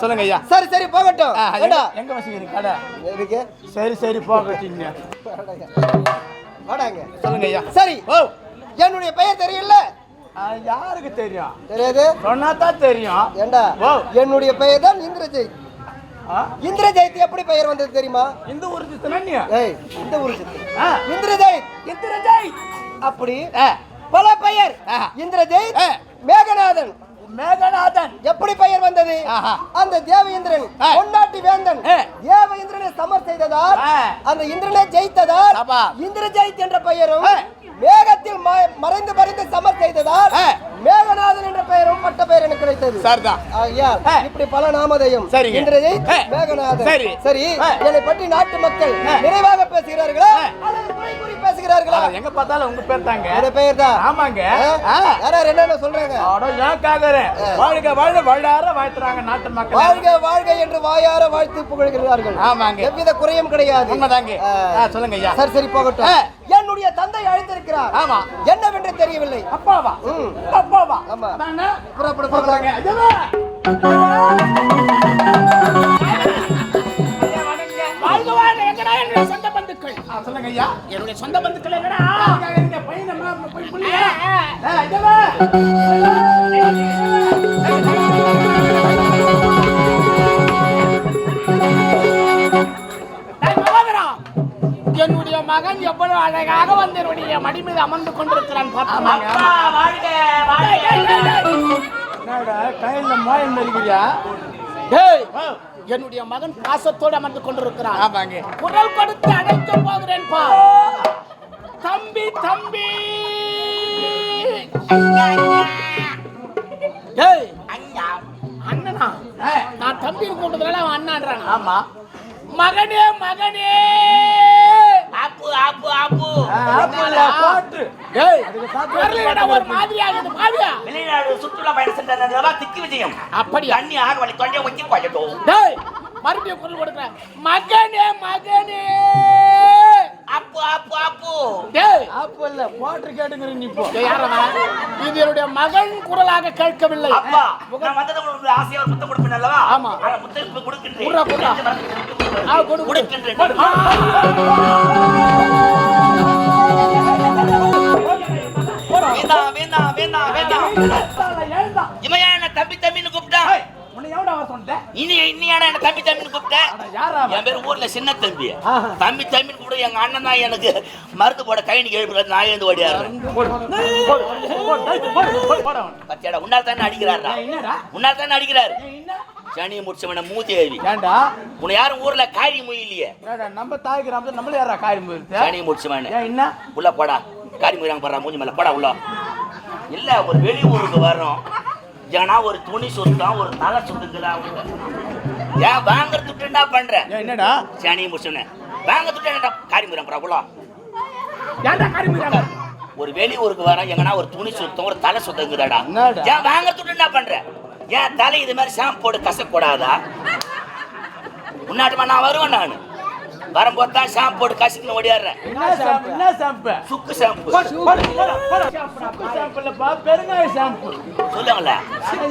சொல்லுங்க ஐயா. சரி சரி போகட்டும். எங்க- வசிக்கிறீங்க கடை. எதுக்கு? சரி சரி போகட்டீங்க. வாடாங்க சொல்லுங்க ஐயா. சரி ஓ. என்னுடைய பெயர் தெரியல யாருக்கு தெரியும்? தெரியாது. சொன்னா தான் தெரியும். ஏண்டா? ஓ. என்னுடைய பெயர் தான் இந்திரஜெயித் ஆ, இந்திரஜெயித் எப்படி பெயர் வந்தது தெரியுமா? இந்த ஊருக்கு இந்த ஊரு சித்து ஆ. இந்திரஜெயித் இந்திரஜாய். அப்படி பல பெயர். ஆ. இந்திரஜெயித் ஆ. மேகநாதன். மேகநாதன் எப்படி பெயர் வந்தது. அந்த தேவேந்திரன் ஆ. பொன்னாட்டி வேந்தன் ஆ. தேவேந்திரனை சமர் செய்ததால். அந்த இந்திரனை ஜெயித்ததால். இந்திரஜெயித் என்ற பெயரும். மேகத்தில் மறைந்து மறைந்து சமர் செய்ததால். மேகநாதன் என்ற பெயரும் பட்ட பெயர் எனக்கு கிடைத்தது சரிதான். இப்படி பல நாமதயம் சரிங்க. இந்திரஜெயித். மேகநாதன் சரி. சரி. என்னை பற்றி நாட்டு மக்கள். நிறைவாக பேசுகிறார்களா ஆ, எங்க பார்த்தாலும் உங்க பேர் தாங்க. என்னோட பெயர் தான். ஆமாங்க. யாரார் என்னென்ன சொல்றாங்க? அட, ஏன் கேக்குற? வாழ்க வாழ்க வாழ்றார வாழ்த்துறாங்க நாட்டு மக்கள். வாழ்க வாழ்க என்று வாயார வாழ்த்து புகழ்கிறார்கள். ஆமாங்க. எவ்வித குறையும் கிடையாது. உண்மைதாங்க. சொல்லுங்க ஐயா. சரி சரி போகட்டும். என்னுடைய தந்தை அழைத்திருக்கிறார். ஆமா. என்னவென்று தெரியவில்லை. அப்பாவா. அப்பாவா? ஆமா. புறப்படு போகலாங்க. சொல்லுங்க ஐயா என்னுடைய சொந்த பந்துக்கள் பையனை போய் மகோதரா, என்னுடைய மகன் எவ்வளவு அழகாக வந்து என்னுடைய மடி மீது அமர்ந்து கொண்டிருக்கிறான் பார்த்தா என்னடா, கையில மோயம் மெருகிறியா? டேய் என்னுடைய மகன் பாசத்தோடு அமர்ந்து கொண்டிருக்கிறான் ஆமாங்க. குரல் கொடுத்து அழைக்க போகிறேன் பா தம்பி தம்பி. டேய் அண்ணனா. நான் தம்பி கூட்டதுனால அவன் அண்ணான்றான். ஆமா. மகனே மகனே. ஆப்பு ஆப்பு ஆப்பு. ஆ, ஆப்பிள்ல போட்டு. வெளிநாடு சுற்றுலா பயணம் சென்றதா திக்கு விஜயம். அப்படியா? தண்ணி ஆக வழி தொண்டை வச்சு டேய் மறுபடியும் குரல் கொடுக்குறேன். மகனே மகனே! அப்பு அப்பு அப்பு டேய் ஆப்பிள்ல போட்டு கேட்டுங்கிற நீ அவன்? இது என்னுடைய மகன் குரலாக கேட்கவில்லை. அப்பா நான் வந்தது உங்களுக்கு ஆசையா ஒரு கொடுப்பேன் அல்லவா? ஆமா. கொடுக்கின்றேன். ஆ, கொடு. கொடுக்கின்றேன். வேண்டாம் வேண்டாம் வேண்டாம் வேண்டாம் இமையா என்ன தம்பி தம்பின்னு கூப்பிட்டா? உன்னை எவடா வர சொன்னேன்? இனி இன்னியாடா என்ன தம்பி தம்பின்னு கூப்பிட்ட? யாரா அவன்? என் பேர் ஊர்ல சின்ன தம்பி. தம்பி தம்பின்னு கூட எங்க அண்ணன் தான் எனக்கு மருந்து போட கைனிக்கு எழுப்புறது நான் எழுந்து. பத்தியாடா உன்னால் தானே அடிக்கிறாரா? உன்னால் தானே? சனியை முடிச்சவன மூதேவி ஏன்டா? உன்னை யாரும் ஊர்ல காரி ஏன்டா, நம்ம தாய் கிராமத்துல நம்மள யாரா காரியம் போயிருச்சு சனியை முடிச்சவன என்ன? உள்ள போடா. காரி முயிறாங்க போடுறா மூஞ்சி மேல போடா உள்ள. இல்ல ஒரு வெளி ஊருக்கு வரோம் ஏன்னா ஒரு துணி சுத்தம் ஒரு தலை சுத்துக்குதா ஏன் வாங்குற துட்டு என்ன பண்ற? என்னடா? சனியை முடிச்சவன வாங்க துட்டு என்னடா? காரி போடா உள்ள. ஏன்டா காரிமுறாங்க ஒரு வெளி ஊருக்கு வரோம் எங்கன்னா ஒரு துணி சுத்தம் ஒரு தலை சுத்தங்குதாடா? ஏன் வாங்க துட்டு என்ன பண்ற? ஏன் தலை இது மாதிரி ஷாம்பு போட்டு கசக்கூடாதா உன்னாட்டுமா நான் வருவேன் நான். வரும்போது தான் ஷாம்பு போட்டு கசக்குன்னு ஓடியாடுறேன் என்ன ஷாம்பு சுக்கு ஷாம்பு போடு, போடு, போடு, போடு. சுக்கு ஷாம்பு இல்லப்பா, பெருங்காய ஷாம்பு சொல்லுங்கள.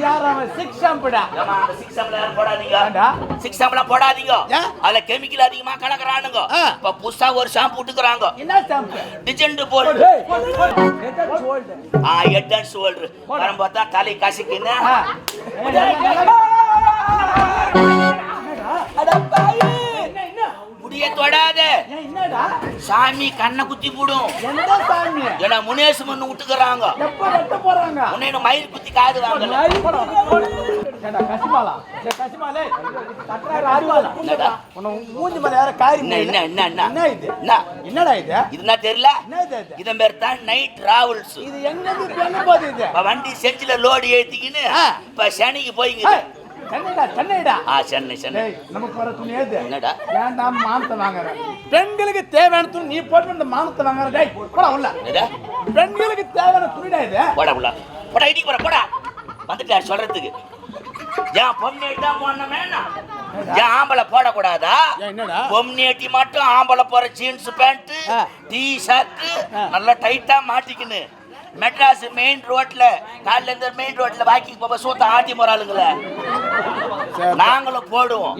யார் அவன்? சிக்ஸ் ஷாம்புடா அந்த சிக்ஸ் ஷாம்புல யாரும் போடாதீங்க? சிக்ஸ் ஷாம்புலாம் போடாதீங்க? அதுல கெமிக்கல் அதிகமா கலக்குறானுங்க. இப்ப புதுசா ஒரு ஷாம்பு விட்டுக்குறாங்க என்ன ஷாம்பு டிஜெண்ட் போல் ஏய், போடு, போடு. Head and shoulder. ஆ ஹெட் அண்ட் ஷோல்டர் வரும்போது தான் தலை கசக்குன்னு. சாமி கண்ணை குத்தி போடும். எந்த சாமி? ஏன்னா முனேசமன் விட்டுக்கிறாங்க. எப்ப வெட்ட போறாங்க? உன்னை மயில் குத்தி காது வாங்கல. மூஞ்சி மேல யார காரி என்ன என்ன என்ன என்ன? இது? என்ன? என்னடா இது? இது என்ன தெரியல? என்ன இது இது? இதன் பேர் தான் நைட் டிராவல்ஸ் இது எங்க இது? வண்டி செஞ்சில லோடு ஏத்திக்கின்னு. இப்ப சனிக்கு போய்ங்க சென்னைடா சென்னைடா. ஆ சென்னை சென்னை. நமக்கு வர துணி ஏது? என்னடா? வேண்டாம் மானத்தை வாங்குற. பெண்களுக்கு தேவையான துணி நீ போட்டு இந்த மானத்தை வாங்குற. டேய் போடா உள்ள. பெண்களுக்கு தேவையான துணிடா இது? போடா உள்ள. போடா இடிக்கு போடா போடா. வந்துட்டார் சொல்றதுக்கு. ஏன் பொம்னேட்டா போனமே ஏன் ஆம்பளை போடக்கூடாதா? பொம்னேட்டி மட்டும் ஆம்பளை போற ஜீன்ஸ் பேண்ட். T shirt. நல்லா டைட்டா மாட்டிக்கின்னு. மெட்ராஸ் மெயின் ரோட்ல காலைல இருந்து மெயின் ரோட்ல வாக்கிங் போக சூத்த ஆட்டி போறாளுங்களே நாங்களும் போடுவோம்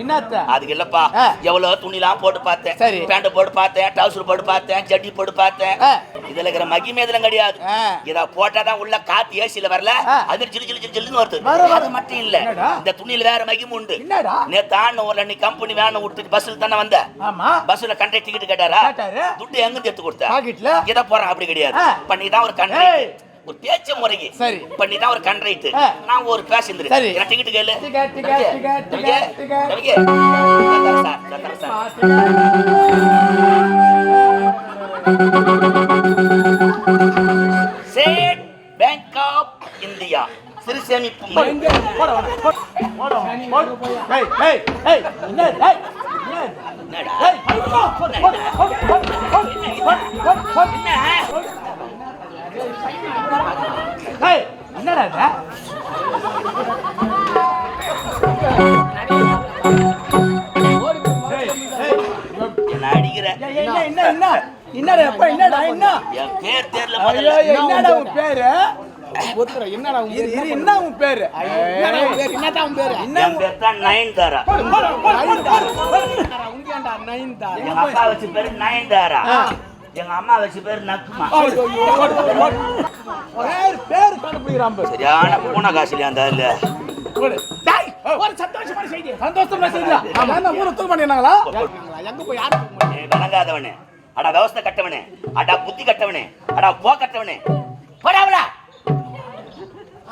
அதுக்கு இல்லப்பா. எவ்வளவு துணிலாம் போட்டு பார்த்தேன். பேண்ட் போட்டு பார்த்தேன் டவுசர் போட்டு பார்த்தேன் ஜட்டி போட்டு பார்த்தேன். இதுல இருக்கிற மகிமை இதுல கிடையாது. இத போட்டாதான் உள்ள காத்து ஏசில வரல. அது ஜிலு ஜிலு ஜிலுன்னு வருது. அது மட்டும் இல்ல என்னடா? இந்த துணியில வேற மகிமை உண்டு என்னடா நேத்து ஆன ஊர்ல நீ கம்பெனி வேணும் கொடுத்துட்டு பஸ்ல தானே வந்த ஆமா பஸ்ல கண்டக்டர் டிக்கெட் கேட்டாரா கேட்டாரு. துட்டு எங்க எடுத்து கொடுத்த இத போறான் அப்படி கிடையாது ஆ. பண்ணி தான் ஒரு ஏய். ஒரு பேச்சு முறைக்கு. சரி. பண்ணி தான் ஒரு கண்ட்ரைட் நான் ஒரு பேச இருந்து சரி. என்ன டிக்கெட் கேளு ஸ்டேட் பேங்க் ஆஃப் இந்தியா சிறு சேமிப்பு என்ன? என்னடா அடிக்கிற? என்ன என்ன என்ன? என்னடா அப்பா என்னடா என்ன? என் பேர் தெரியல முதல்ல. என்னடா உன் பேர்? ஒத்துறேன் என்னடா உன் பேர்? இரு என்ன உன் பேர்? என்னடா உன் பேர்? என்னடா உன் பேர்? என்ன உன் பேர் தான் நயன்தாரா? நயன்தாரா உங்கேண்டா நயன்தாரா? என் அப்பா வச்சு பேர் நயன்தாரா? எங்க அம்மா வச்சு பேர் நக்குமா? பேர் கண்டுபிடிக்கிறான் சரியான பூனை காசுல அந்த இல்ல ஒரு சந்தோஷமான செய்தி சந்தோஷமா செய்யலாம் என்ன ஊரை தூக்க மாட்டேங்களா எங்க போய் யாரு வணங்காதவனே அடா விவசாய கட்டவனே. அடா புத்தி கட்டவனே. அடா போ கட்டவனே. போடாவளா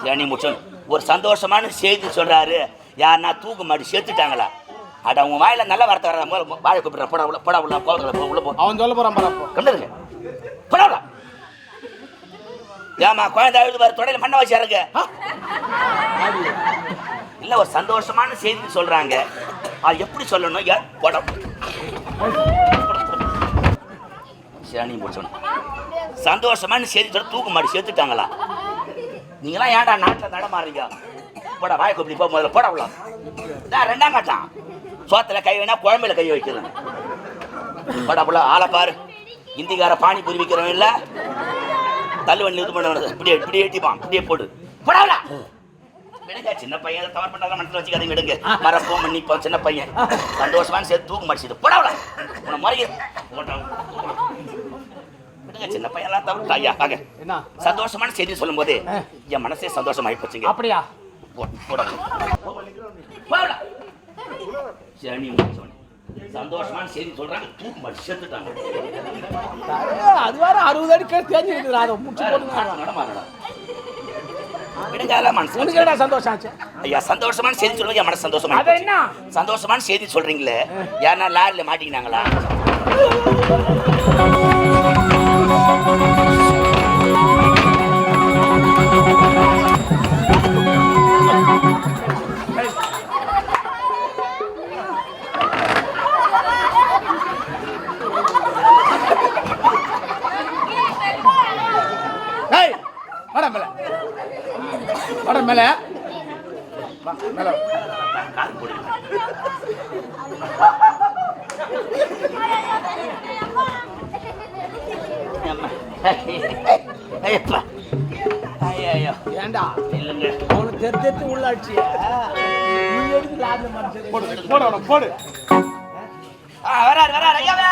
சனி முச்சன் ஒரு சந்தோஷமான செய்தி சொல்றாரு. யாருன்னா தூக்கு மாட்டி சேர்த்துட்டாங்களா அட உன் வாயில நல்ல வார்த்தை வர முதல்ல வாயை கூப்பிடுற போடா உள்ள போடா உள்ள போடா போ உள்ள போ. அவன் சொல்ல போறான் பாரு கண்டுருங்க போடா ஏமா குழந்தை அழுது பாரு தொடையில மண்ணை வச்சு இறங்க இல்ல ஒரு சந்தோஷமான செய்தி சொல்றாங்க. அது எப்படி சொல்லணும்? யா- போடா. சனி முடிச்சோம் சந்தோஷமான செய்தி சொல்ல தூக்கு மாடி சேர்த்துட்டாங்களா நீங்களாம் ஏன்டா நாட்டில் நடமாறீங்க போடா வாய் கூப்பிடி போ முதல்ல போடா உள்ள. நான் ரெண்டாம் கட்டான் சோத்துல கை வேணா குழம்புல கை வைக்கிறேன். போடா புள்ள ஆளை பாரு. இந்திக்கார பானிபூரி விற்கிறவன் இல்ல. தள்ளுவண்டி இது பண்ண இப்படியே இப்படியே ஏட்டிப்பான் இப்படியே போடு. போடாவல விடுங்க சின்ன பையன் தவறு பண்ணாத மனசுல வச்சுக்காதீங்க விடுங்க. மறப்போம் மன்னிப்போம் சின்ன பையன். சந்தோஷமான சேர்த்து தூக்கு மாடிச்சது போடாவல உன போட்டா விடுங்க சின்ன பையன்லாம் தவிர ஐயா வாங்க. என்ன? சந்தோஷமான செய்தி சொல்லும் போது என் மனசே சந்தோஷமாயி போச்சுங்க. அப்படியா? போடா. போடா. சனி முடிச்சவனே சந்தோஷமான செய்தி சொல்றாங்க. தூக்கு மாதிரி செத்துட்டாங்க அது வேற அறுபது அடி கேஸ் தேஞ்சு இருக்குது அதை முடிச்சு நடமாடா சந்தோஷமான செய்தி சொல்லுங்க. என் மனசு சந்தோஷமா சந்தோஷமான செய்தி சொல்றீங்களே. யாருன்னா லாரில மாட்டிக்கினாங்களா? ஐயப்பா. ஐயையோ. ஏண்டா இல்லைங்க. அவனுக்கு தெரிஞ்சு நீ லாபம் போடு போடு போடு வராரு, வராரு, ஐயாவே.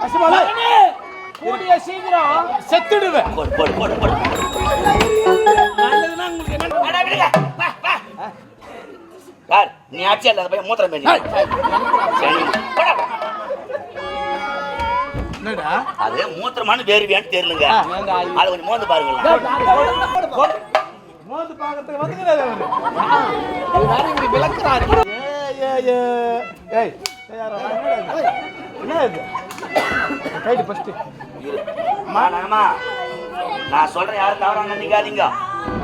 பசுமாதா சீக்கிரம் செத்துடுவேன். நல்லதுன்னா உங்களுக்கு நீ ஆட்சி இல்லாத மூத்திரம் என்னடா? அது மூத்திரமான வேறுவியான்னு தெரியலங்க. அது கொஞ்சம் மோந்து பாருங்க விளக்குறாரு? ஏய் ஏய் ஏய். என்ன இது? கைடு ஃபர்ஸ்ட் மானாமா நான் சொல்றேன் யாரும் தவறா நினைக்காதீங்க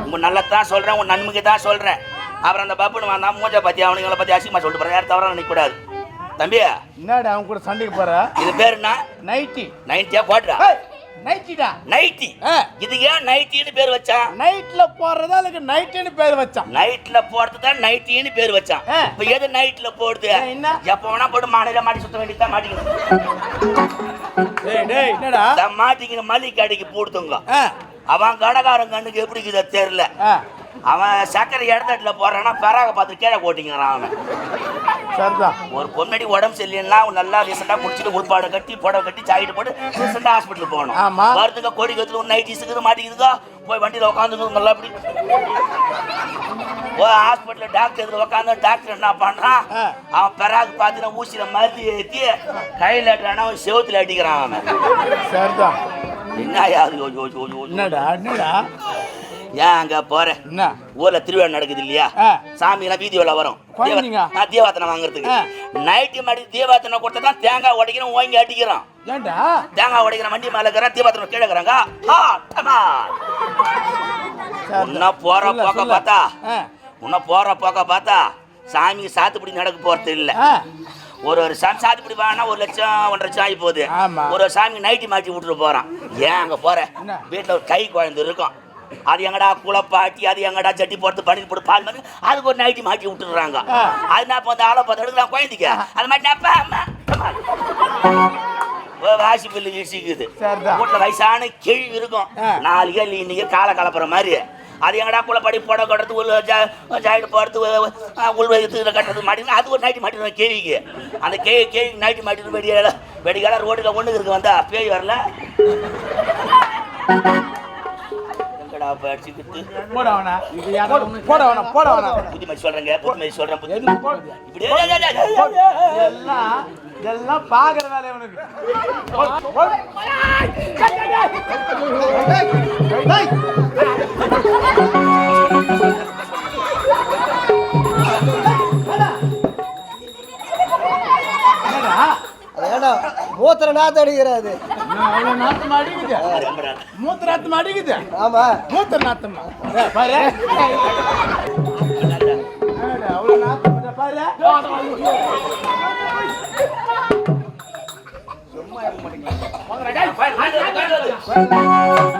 உங்க நல்லதான் சொல்றேன் உங்க நன்மைக்கு தான் சொல்றேன். அப்புறம் அந்த பப்புனு வந்தா மூஞ்ச பத்தி அவனுங்களை பத்தி அசிங்கமா சொல்லிட்டு போறேன் யாரும் தவறா நினைக்க கூடாது தம்பி என்னடா அவன் கூட சண்டைக்கு போற? இது பேர் என்ன? நைட்டி குவாட்ரா ஏய், நைட்டிடா நைட்டி. இது ஏன் நைட்டின்னு பேர் வச்சான்? நைட்ல போடுறதா அதுக்கு நைட்டின்னு பேர் வச்சான்? நைட்ல போடுறது தான் நைட்டின்னு பேர் வச்சான். இப்ப எது நைட்ல போடுது? என்ன? எப்ப வேணா போட்டு மாலையில மாட்டி சுத்த வேண்டியதான் மாட்டிக்கணும் மாட்டிக்கணும் மல்லிகை கடைக்கு போடுத்துங்க அவன் கடைக்காரன் கண்ணுக்கு எப்படி தெரியல. அவன் சக்கரை இடத்துல போறான்னா பெறாக பார்த்து கீழே போட்டிங்கிறான் அவன். சரிதான் ஒரு பொண்ணடி உடம்பு சரியில்லைன்னா அவன் நல்லா ரீசெண்டாக குடிச்சிட்டு உட்பாடை கட்டி புடவை கட்டி சாயிட்டு போட்டு ரீசெண்டாக ஹாஸ்பிட்டல் போகணும். ஆமா. வரதுக்கு கோடி கத்துல ஒரு நைட் இருக்குது மாட்டிக்குதுக்கோ போய் வண்டியில் உட்காந்துங்க நல்லா அப்படி. ஓ ஹாஸ்பிட்டலில் டாக்டர் எதில் உட்காந்து டாக்டர் என்ன பண்ணுறான். அவன் பெறாக்கு பார்த்தீங்கன்னா ஊசியில் மருந்து ஏற்றி கையில் அட்டானா அவன் செவுத்துல அடிக்கிறான் அவன். சரிதான் என்ன யாது யோ யோ யோ யோ. என்னடா என்னடா? ஏன் அங்கே போகிறேன் என்ன ஊர்ல திருவிழா நடக்குது இல்லையா. சாமி எல்லாம் வீதி உள்ள வரும் நான் தீபாத்தனை வாங்குறதுக்கு. நைட்டு மாடி தீபாத்தனை கொடுத்தா தேங்காய் உடைக்கிறோம் ஓங்கி அடிக்கிறோம் தேங்காய் உடைக்கிற வண்டி மேல இருக்கிற தீபாத்தனை கீழே இருக்கிறாங்க ஹா, டமால். சரிதான். உன்ன போற போக்க. பார்த்தா. உன்ன போற போக்க பார்த்தா சாமிக்கு சாத்துப்படி நடக்க போறது இல்ல ஒரு ஒரு சாமி சாத்துப்படி வாங்கினா ஒரு லட்சம் ஒன்றரை லட்சம் ஆகி போகுது. ஒரு சாமி நைட்டி மாட்டி விட்டுட்டு போறான் ஏன் அங்க போற என்ன? வீட்டுல ஒரு கை குழந்தை இருக்கும் அது எங்கடா குளப்பாட்டி அது எங்கடா சட்டி போட்டு பண்ணி போட்டு பால் பண்ணி அதுக்கு ஒரு நைட்டி மாட்டி விட்டுடுறாங்க. அது நான் இப்போ அந்த ஆளை பார்த்து எடுக்கலாம் குழந்தைக்கு. அது மாதிரி அப்பா அம்மா வாசி பில்லு வீசிக்குது. வீட்டுல வயசான கேள்வி இருக்கும். நாலு கேள்வி இன்னைக்கு காலை கலப்புற மாதிரி. அது எங்கடா குளப்பாடி போட கட்டுறது உள்ள ஜாயிட்டு போடுறது உள் வயிற்றுல கட்டுறது மாட்டினா அது ஒரு நைட்டி மாட்டிடுவேன் கேவிக்கு அந்த கே கேவிக்கு நைட்டி மாட்டிட்டு வெடிக்கால வெடிக்கால ரோட்டுல ஒண்ணுக்கு இருக்கு வந்தா பேய் வரல? எங்கடா படிச்சுக்கிட்டு போட வேணா போட வேணா போட வேணா புத்திமதி சொல்றேங்க புத்திமதி சொல்றேன் புத்திமதி. எதுக்கு போடுது? இப்படி ஏய், ஏய், ஏய், ஏய், ஏய், ஏய். எல்லாம் எல்லாம் பாக்குற வேலை உனக்கு. என்னடா? மூத்திர நாத்து அடிக்கிறாது நான் அவ்வளவு நாத்தமா அடிக்குது. மூத்த நாத்தமா அடிக்குது. ஆமா. மூத்த நாத்தமா. பாரு. அவ்வளவு நாத்தம் பாரு. பேப்பர்